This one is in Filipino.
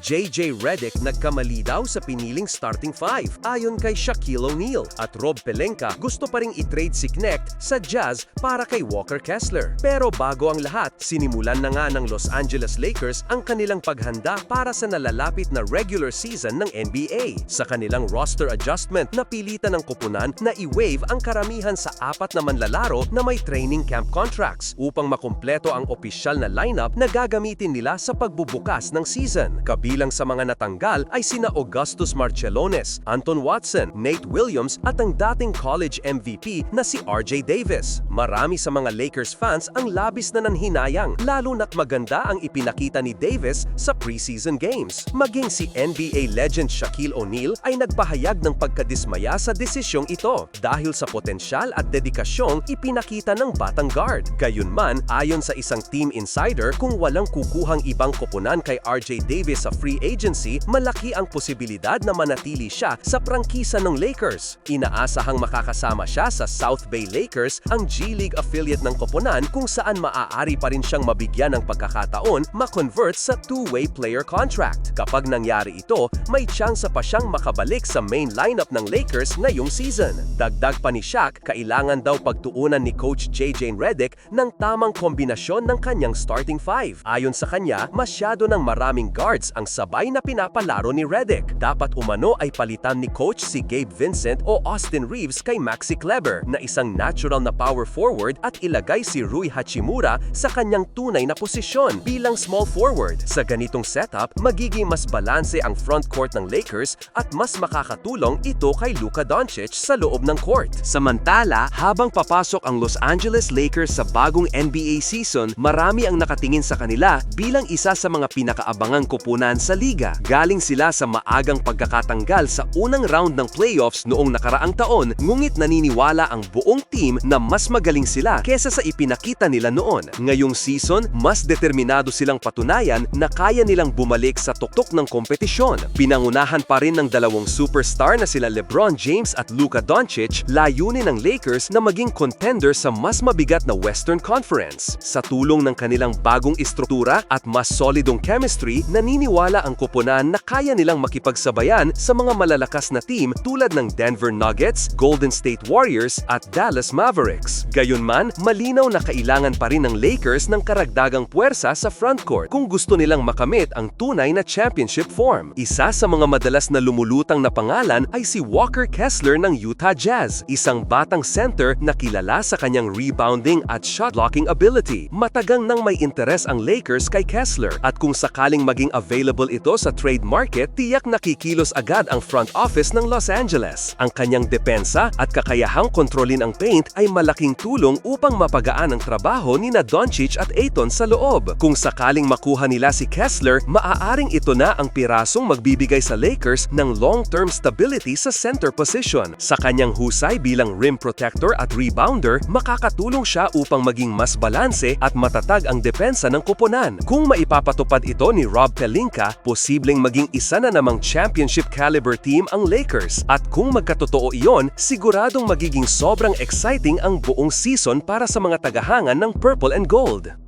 JJ Redick nagkamali daw sa piniling starting five ayon kay Shaquille O'Neal at Rob Pelenka gusto pa ring i-trade si Knecht sa Jazz para kay Walker Kessler. Pero bago ang lahat, sinimulan na nga ng Los Angeles Lakers ang kanilang paghanda para sa nalalapit na regular season ng NBA. Sa kanilang roster adjustment, napilitan ng kupunan na i-waive ang karamihan sa apat na manlalaro na may training camp contracts upang makumpleto ang opisyal na lineup na gagamitin nila sa pagbubukas ng season. Kabilang sa mga natanggal ay sina Augustus Marchelones, Anton Watson, Nate Williams at ang dating college MVP na si RJ Davis. Marami sa mga Lakers fans ang labis na nanhinayang lalo na't maganda ang ipinakita ni Davis sa preseason games. Maging si NBA legend Shaquille O'Neal ay nagpahayag ng pagkadismaya sa desisyong ito dahil sa potensyal at dedikasyong ipinakita ng batang guard. Gayunman, ayon sa isang team insider, kung walang kukuhang ibang koponan kay RJ Davis sa free agency, malaki ang posibilidad na manatili siya sa prangkisa ng Lakers. Inaasahang makakasama siya sa South Bay Lakers, ang G-League affiliate ng koponan kung saan maaari pa rin siyang mabigyan ng pagkakataon makonvert sa two-way player contract. Kapag nangyari ito, may tsansa pa siyang makabalik sa main lineup ng Lakers ngayong season. Dagdag pa ni Shaq, kailangan daw pagtuunan ni Coach JJ Redick ng tamang kombinasyon ng kanyang starting five. Ayon sa kanya, masyado ng maraming guards ang sabay na pinapalaro ni Redick. Dapat umano ay palitan ni Coach si Gabe Vincent o Austin Reeves kay Maxi Kleber na isang natural na power forward at ilagay si Rui Hachimura sa kanyang tunay na posisyon bilang small forward. Sa ganitong setup, magiging mas balanse ang front court ng Lakers at mas makakatulong ito kay Luka Doncic sa loob ng court. Samantala, habang papasok ang Los Angeles Lakers sa bagong NBA season, marami ang nakatingin sa kanila bilang isa sa mga pinakaabangang kupunan sa liga. Galing sila sa maagang pagkakatanggal sa unang round ng playoffs noong nakaraang taon, ngunit naniniwala ang buong team na mas magaling sila kesa sa ipinakita nila noon. Ngayong season, mas determinado silang patunayan na kaya nilang bumalik sa tuktok ng kompetisyon. Pinangunahan pa rin ng dalawang superstar na sila LeBron James at Luka Doncic, layunin ng Lakers na maging contender sa mas mabigat na Western Conference. Sa tulong ng kanilang bagong istruktura at mas solidong chemistry, naniniwala ang koponan na kaya nilang makipagsabayan sa mga malalakas na team tulad ng Denver Nuggets, Golden State Warriors at Dallas Mavericks. Gayunman, malinaw na kailangan pa rin ng Lakers ng karagdagang puwersa sa frontcourt kung gusto nilang makamit ang tunay na championship form. Isa sa mga madalas na lumulutang na pangalan ay si Walker Kessler ng Utah Jazz, isang batang center na kilala sa kanyang rebounding at shot blocking ability. Matagang nang may interes ang Lakers kay Kessler at kung sakaling maging available ito sa trade market, tiyak nakikilos agad ang front office ng Los Angeles. Ang kanyang depensa at kakayahang kontrolin ang paint ay malaking tulong upang mapagaan ang trabaho ni Doncic at Aiton sa loob. Kung sakaling makuha nila si Kessler, maaaring ito na ang pirasong magbibigay sa Lakers ng long-term stability sa center position. Sa kanyang husay bilang rim protector at rebounder, makakatulong siya upang maging mas balanse at matatag ang depensa ng kuponan. Kung maipapatupad ito ni Rob Pelinka, posibleng maging isa na namang championship caliber team ang Lakers. At kung magkatotoo iyon, siguradong magiging sobrang exciting ang buong season para sa mga tagahangan ng Purple and Gold.